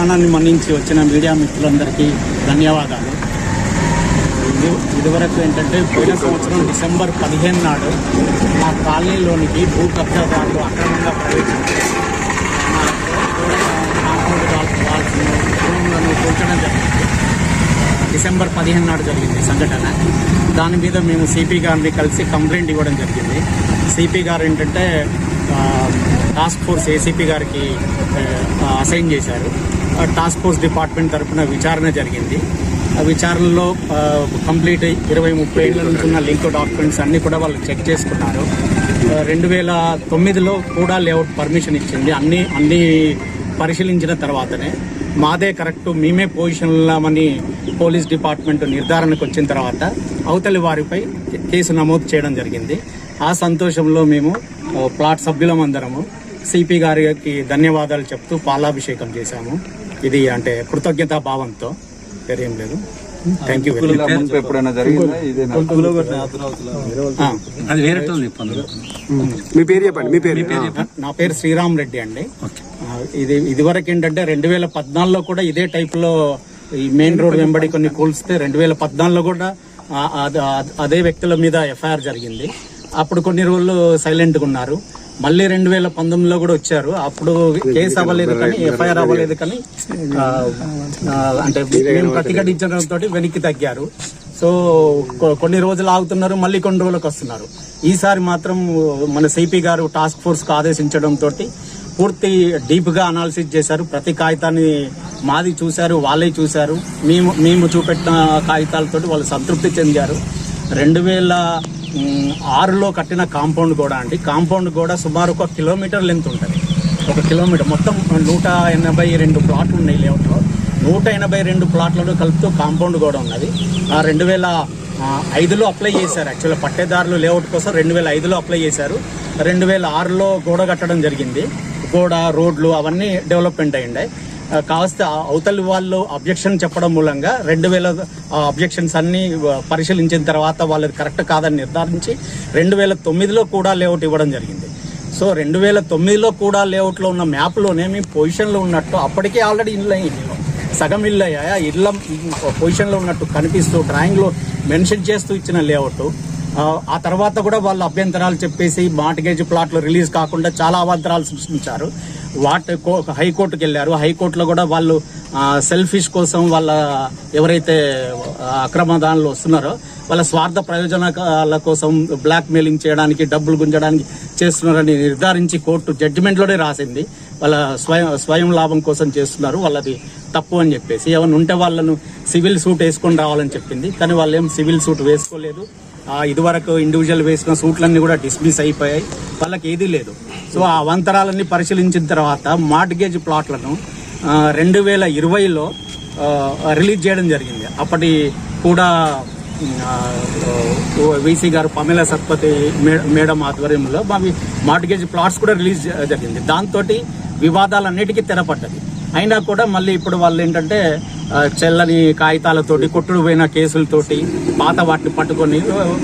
ఆహ్వానాన్ని మన్నించి వచ్చిన మీడియా మిత్రులందరికీ ధన్యవాదాలు. ఇది ఇదివరకు ఏంటంటే పోయిన సంవత్సరం డిసెంబర్ పదిహేను నాడు మా కాలనీలోనికి భూ కబ్జాదారులు అక్రమంగా ప్రవేశించారు. మా జరిగింది డిసెంబర్ పదిహేను నాడు జరిగింది సంఘటన. దాని మీద మేము సిపి గారిని కలిసి కంప్లైంట్ ఇవ్వడం జరిగింది. సిపి గారు ఏంటంటే టాస్క్ ఫోర్స్ ఏసీపీ గారికి అసైన్ చేశారు. టాస్క్ ఫోర్స్ డిపార్ట్మెంట్ తరఫున విచారణ జరిగింది. ఆ విచారణలో కంప్లీట్ ఇరవై ముప్పై ఏళ్ళ నుంచి ఉన్న లింక్ డాక్యుమెంట్స్ అన్నీ కూడా వాళ్ళు చెక్ చేసుకున్నారు. రెండు వేల తొమ్మిదిలో కూడా లేఅవుట్ పర్మిషన్ ఇచ్చింది. అన్ని అన్ని పరిశీలించిన తర్వాతనే. మాదే కరెక్ట్ మేమే పొజిషన్లామని పోలీస్ డిపార్ట్మెంట్ నిర్ధారణకు వచ్చిన తర్వాత అవతలి వారిపై కేసు నమోదు చేయడం జరిగింది. ఆ సంతోషంలో మేము ప్లాట్ సభ్యులం అందరము సిపి గారికి ధన్యవాదాలు చెప్తూ పాలాభిషేకం చేశాము. ఇది అంటే కృతజ్ఞతా భావంతో వేరేం లేదు. థ్యాంక్ యూ వెరీ మచ్ ముందు ఎప్పుడైనా జరిగిందా? ఇదేనా ఆ, అది వేరే చెప్పండి. మీ పేరు చెప్పండి మీ పేరు. నా పేరు శ్రీరామ్ రెడ్డి అండి. ఇది ఇదివరకు ఏంటంటే రెండు వేల పద్నాలుగులో కూడా ఇదే టైప్లో ఈ మెయిన్ రోడ్ వెంబడి కొన్ని కూల్స్తే రెండు వేల పద్నాలుగులో కూడా అద- వ్యక్తుల మీద ఎఫ్ఐఆర్ జరిగింది. అప్పుడు కొన్ని రోజులు సైలెంట్గా ఉన్నారు. మళ్ళీ రెండు వేల పంతొమ్మిదిలో కూడా వచ్చారు. అప్పుడు కేసు అవ్వలేదు కానీ ఎఫ్ఐఆర్ అవ్వలేదు కానీ అంటే మేము ప్రతిఘటించడంతో వెనక్కి తగ్గారు. సో కొ- కొన్ని రోజులు ఆగుతున్నారు మళ్ళీ కొన్ని రోజులకు వస్తున్నారు. ఈసారి మాత్రం మన సిపి గారు టాస్క్ ఫోర్స్కు ఆదేశించడంతో పూర్తి డీప్గా అనాలిసిస్ చేశారు. ప్రతి కాగితాన్ని మాది చూశారు వాళ్ళే చూశారు. మేము మేము చూపెట్టిన కాగితాలతోటి వాళ్ళు సంతృప్తి చెందారు. రెండు వేల ఆరులో కట్టిన కాంపౌండ్ గోడ అండి. కాంపౌండ్ గోడ సుమారు ఒక కిలోమీటర్ లెంత్ ఉంటుంది. ఒక కిలోమీటర్. మొత్తం నూట ఎనభై రెండు ప్లాట్లు ఉన్నాయి లేఅవుట్లో. నూట ఎనభై రెండు ప్లాట్లను కలుపుతూ కాంపౌండ్ గోడ ఉన్నది. ఆ రెండు వేల ఐదులో అప్లై చేశారు. యాక్చువల్గా పట్టేదారులు లేఅవుట్ కోసం రెండు వేల ఐదులో అప్లై చేశారు. రెండు వేల ఆరులో గోడ కట్టడం జరిగింది. గోడ రోడ్లు అవన్నీ డెవలప్మెంట్ అయ్యిండే. కాస్త అవతలి వాళ్ళు అబ్జెక్షన్ చెప్పడం మూలంగా రెండు వేల అబ్జెక్షన్స్ అన్ని పరిశీలించిన తర్వాత వాళ్ళది కరెక్ట్ కాదని నిర్ధారించి రెండు వేల తొమ్మిదిలో కూడా లేఅవుట్ ఇవ్వడం జరిగింది. సో రెండు వేల తొమ్మిదిలో కూడా లేఅవుట్లో ఉన్న మ్యాప్లోనే మేము పొజిషన్లో ఉన్నట్టు అప్పటికే ఆల్రెడీ ఇల్లు అయ్యింది సగం ఇల్లు అయ్యాయా? ఇళ్ళ పొజిషన్లో ఉన్నట్టు కనిపిస్తూ డ్రాయింగ్లో మెన్షన్ చేస్తూ ఇచ్చిన లేఅవుట్. ఆ, తర్వాత కూడా వాళ్ళు అభ్యంతరాలు చెప్పేసి మార్టిగేజ్ ప్లాట్లు రిలీజ్ కాకుండా చాలా అవాంతరాలు సృష్టించారు. వాటి కో- హైకోర్టుకి వెళ్ళారు. హైకోర్టులో కూడా వాళ్ళు సెల్ఫిష్ కోసం వాళ్ళ ఎవరైతే అక్రమ దానిలో వస్తున్నారో వాళ్ళ స్వార్థ ప్రయోజనాల కోసం బ్లాక్ మెయిలింగ్ చేయడానికి డబ్బులు గుంజడానికి చేస్తున్నారని నిర్ధారించి కోర్టు జడ్జిమెంట్లోనే రాసింది. వాళ్ళ స్వయం స్వయం లాభం కోసం చేస్తున్నారు. వాళ్ళది తప్పు అని చెప్పేసి. ఏమైనా ఉంటే వాళ్ళను సివిల్ సూట్ వేసుకొని రావాలని చెప్పింది. కానీ వాళ్ళు ఏం సివిల్ సూట్ వేసుకోలేదు. ఇదివరకు ఇండివిజువల్ వేసుకున్న సూట్లన్నీ కూడా డిస్మిస్ అయిపోయాయి. వాళ్ళకి ఏదీ లేదు. సో ఆ అవంతరాలన్నీ పరిశీలించిన తర్వాత మార్ట్గేజ్ ప్లాట్లను రెండు వేల ఇరవైలో రిలీజ్ చేయడం జరిగింది. అప్పటి కూడా వీసీ గారు పమేళ సత్పతి మేడం ఆధ్వర్యంలో మావి మార్టిగేజ్ ప్లాట్స్ కూడా రిలీజ్ జరిగింది. దాంతో వివాదాలన్నిటికీ తెరపడ్డది. అయినా కూడా మళ్ళీ ఇప్పుడు వాళ్ళు ఏంటంటే చెల్లని కాగితాలతోటి కొట్టుడు పోయిన కేసులతోటి పాత వాటిని పట్టుకొని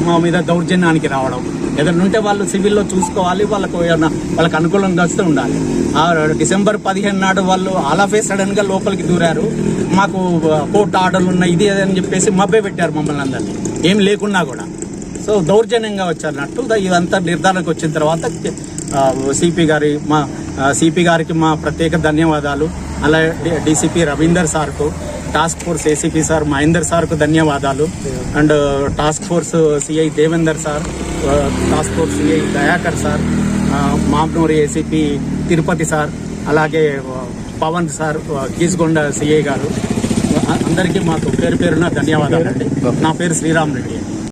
మా మీద దౌర్జన్యానికి రావడం. ఏదైనా ఉంటే వాళ్ళు సివిల్లో చూసుకోవాలి వాళ్ళకు ఏదైనా వాళ్ళకి అనుకూలంగా వస్తూ ఉండాలి. ఆ డిసెంబర్ పదిహేను నాడు వాళ్ళు ఆలాఫే సడన్గా లోపలికి దూరారు. మాకు కోర్టు ఆర్డర్లు ఉన్నాయి ఇది అని చెప్పేసి మబ్బే పెట్టారు మమ్మల్ని అందరినీ. ఏం లేకున్నా కూడా. సో దౌర్జన్యంగా వచ్చారన్నట్టు ఇదంతా నిర్ధారణకు వచ్చిన తర్వాత సిపి గారి మా సిపి గారికి మా ప్రత్యేక ధన్యవాదాలు. అలాగే డీసీపీ రవీందర్ సార్కు task force ACP sir Mahender సార్కు ధన్యవాదాలు. And task force CI Devender sir ఆ, task force CI Dayakar sir ఆ, మామ్నూరి ఏసీపీ తిరుపతి సార్ అలాగే పవన్ సార్ ఆ, కీసుగొండ సిఐ గారు. అందరికీ మాకు పేరు పేరున ధన్యవాదాలండి. నా పేరు శ్రీరామ్ రెడ్డి.